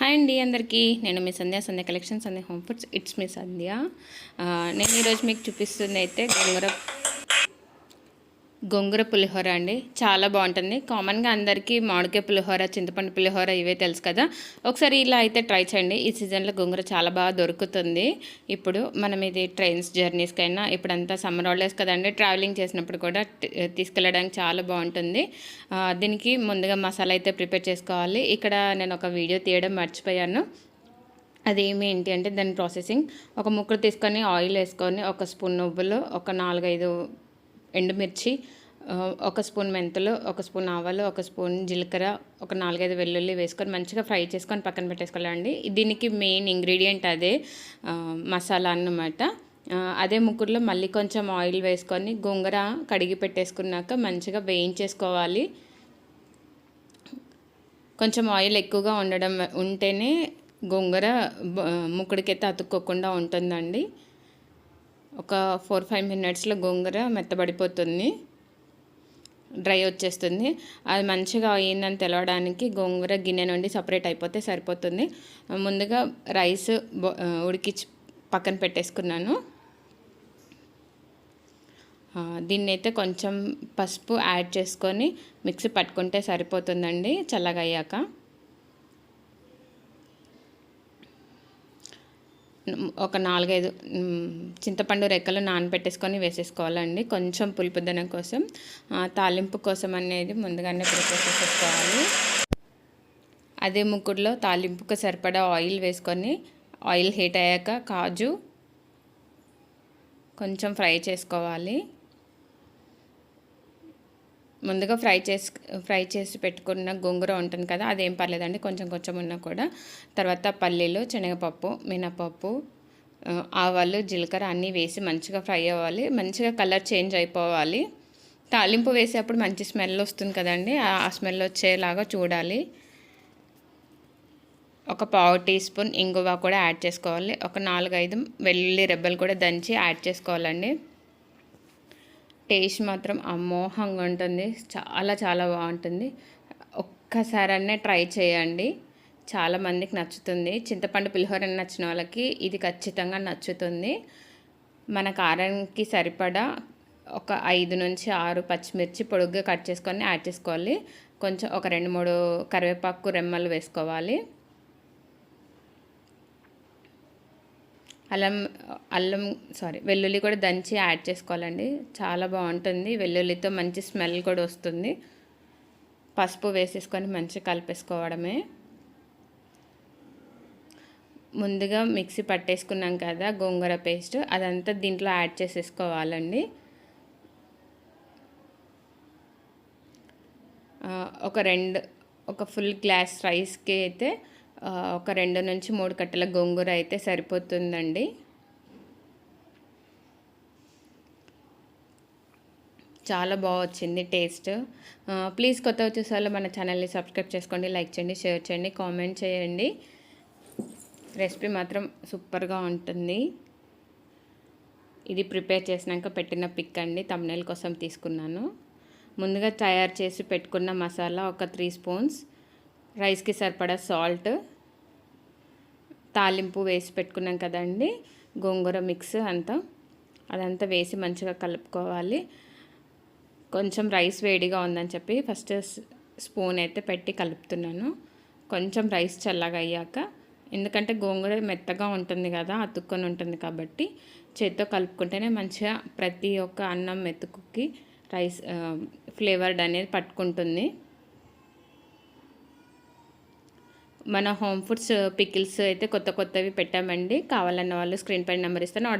Hi అండి అందరికీ. నేను మీ Sandhya Sandhya collections Sandhya home foods. It's మీ సంధ్య. నేను ఈరోజు మీకు చూపిస్తుంది అయితే గోంగూర గోంగూర పులిహోర అండి. చాలా బాగుంటుంది. కామన్గా అందరికీ మామిడికాయ పులిహోర చింతపండు పులిహోర ఇవే తెలుసు కదా. ఒకసారి ఇలా అయితే ట్రై చేయండి. ఈ సీజన్లో గోంగూర చాలా బాగా దొరుకుతుంది. ఇప్పుడు మనం ఇది ట్రైన్స్ జర్నీస్కైనా ఇప్పుడంతా సమ్మర్ హాలిడేస్ కదండి. ట్రావెలింగ్ చేసినప్పుడు కూడా తీసుకెళ్ళడానికి చాలా బాగుంటుంది. దీనికి ముందుగా మసాలా అయితే ప్రిపేర్ చేసుకోవాలి. ఇక్కడ నేను ఒక వీడియో తీయడం మర్చిపోయాను. అదేమి ఏంటి అంటే దాని ప్రాసెసింగ్ ఒక ముక్కలు తీసుకొని ఆయిల్ వేసుకొని ఒక స్పూన్ నువ్వులు ఒక నాలుగైదు ఎండుమిర్చి ఒక స్పూన్ మెంతులు ఒక స్పూన్ ఆవాలు ఒక స్పూన్ జీలకర్ర ఒక నాలుగైదు వెల్లుల్లి వేసుకొని మంచిగా ఫ్రై చేసుకొని పక్కన పెట్టేసుకోవాలండి. దీనికి మెయిన్ ఇంగ్రీడియంట్ అదే మసాలా అన్నమాట. అదే ముక్కుడులో మళ్ళీ కొంచెం ఆయిల్ వేసుకొని గోంగూర కడిగి పెట్టేసుకున్నాక మంచిగా వేయించేసుకోవాలి. కొంచెం ఆయిల్ ఎక్కువగా ఉండడం ఉంటేనే గోంగూర బ- ముక్కుడికైతే అతుక్కోకుండా ఉంటుందండి. ఒక ఫోర్ ఫైవ్ మినిట్స్లో గోంగూర మెత్తబడిపోతుంది. డ్రై వచ్చేస్తుంది. అది మంచిగా అయిందని తెలవడానికి గోంగూర గిన్నె నుండి సపరేట్ అయిపోతే సరిపోతుంది. ముందుగా రైస్ ఉడికించి పక్కన పెట్టేసుకున్నాను. దీన్ని అయితే కొంచెం పసుపు యాడ్ చేసుకొని మిక్సీ పట్టుకుంటే సరిపోతుందండి చల్లగా అయ్యాక ఒక నాలుగైదు చింతపండు రెక్కలు నానబెట్టేసుకొని వేసేసుకోవాలండి. కొంచెం పులుపుదనం కోసం తాలింపు కోసం అనేది ముందుగానే ప్రిపేర్ చేసేసుకోవాలి. అదే ముక్కుడులో తాలింపుకు సరిపడా ఆయిల్ వేసుకొని ఆయిల్ హీట్ అయ్యాక కాజు కొంచెం ఫ్రై చేసుకోవాలి. ముందుగా ఫ్రై చేసి ఫ్రై చేసి పెట్టుకున్న గోంగూర ఉంటుంది కదా అదేం పర్లేదండి కొంచెం కొంచెం ఉన్నా కూడా. తర్వాత పల్లీలు శనగపప్పు మినపప్పు ఆవాలు జీలకర్ర అన్నీ వేసి మంచిగా ఫ్రై అవ్వాలి. మంచిగా కలర్ చేంజ్ అయిపోవాలి. తాలింపు వేసేటప్పుడు మంచి స్మెల్ వస్తుంది కదండి ఆ ఆ స్మెల్ వచ్చేలాగా చూడాలి. ఒక పావు టీ స్పూన్ ఇంగువ కూడా యాడ్ చేసుకోవాలి. ఒక నాలుగైదు వెల్లుల్లి రెబ్బలు కూడా దంచి యాడ్ చేసుకోవాలండి. టేస్ట్ మాత్రం అమోహంగా ఉంటుంది. చాలా చాలా బాగుంటుంది. ఒక్కసారనే ట్రై చేయండి. చాలా మందికి నచ్చుతుంది. చింతపండు పులిహోర నచ్చిన వాళ్ళకి ఇది ఖచ్చితంగా నచ్చుతుంది. మన కారానికి సరిపడా ఒక ఐదు నుంచి ఆరు పచ్చిమిర్చి పొడుగ్గా కట్ చేసుకొని యాడ్ చేసుకోవాలి. కొంచెం ఒక రెండు మూడు కరివేపాకు రెమ్మలు వేసుకోవాలి. అల్లం అల్లం సారీ వెల్లుల్లి కూడా దంచి యాడ్ చేసుకోవాలండి. చాలా బాగుంటుంది. వెల్లుల్లితో మంచి స్మెల్ కూడా వస్తుంది. పసుపు వేసేసుకొని మంచిగా కలిపేసుకోవడమే. ముందుగా మిక్సీ పట్టేసుకున్నాం కదా గోంగూర పేస్ట్ అదంతా దీంట్లో యాడ్ చేసేసుకోవాలండి. ఒక రెండు ఒక ఫుల్ గ్లాస్ రైస్కి అయితే ఒక రెండు నుంచి మూడు కట్టల గోంగూర అయితే సరిపోతుందండి. చాలా బాగా వచ్చింది టేస్ట్. ప్లీజ్ కొత్త చూసే వాళ్ళు మన ఛానల్ని సబ్స్క్రైబ్ చేసుకోండి లైక్ చేయండి షేర్ చేయండి కామెంట్ చేయండి. రెసిపీ మాత్రం సూపర్గా ఉంటుంది. ఇది ప్రిపేర్ చేసినాక పెట్టిన పిక్ అండి తమ్నెల్ కోసం తీసుకున్నాను. ముందుగా తయారు చేసి పెట్టుకున్న మసాలా ఒక త్రీ స్పూన్స్. రైస్కి సరిపడా సాల్ట్ తాలింపు వేసి పెట్టుకున్నాం కదండి గోంగూర మిక్స్ అంతా. అదంతా వేసి మంచిగా కలుపుకోవాలి. కొంచెం రైస్ వేడిగా ఉందని చెప్పి ఫస్ట్ స్పూన్ అయితే పెట్టి కలుపుతున్నాను. కొంచెం రైస్ చల్లగా అయ్యాక ఎందుకంటే గోంగూర మెత్తగా ఉంటుంది కదా అతుక్కొని ఉంటుంది కాబట్టి చేత్తో కలుపుకుంటేనే మంచిగా ప్రతి ఒక్క అన్నం మెతుకుకి రైస్ ఫ్లేవర్డ్ అనేది పట్టుకుంటుంది. మన హోమ్ ఫుడ్స్ పికిల్స్ అయితే కొత్త కొత్తవి పెట్టామండి. కావాలన్న వాళ్ళు స్క్రీన్ పైన నెంబర్ ఇస్తాను.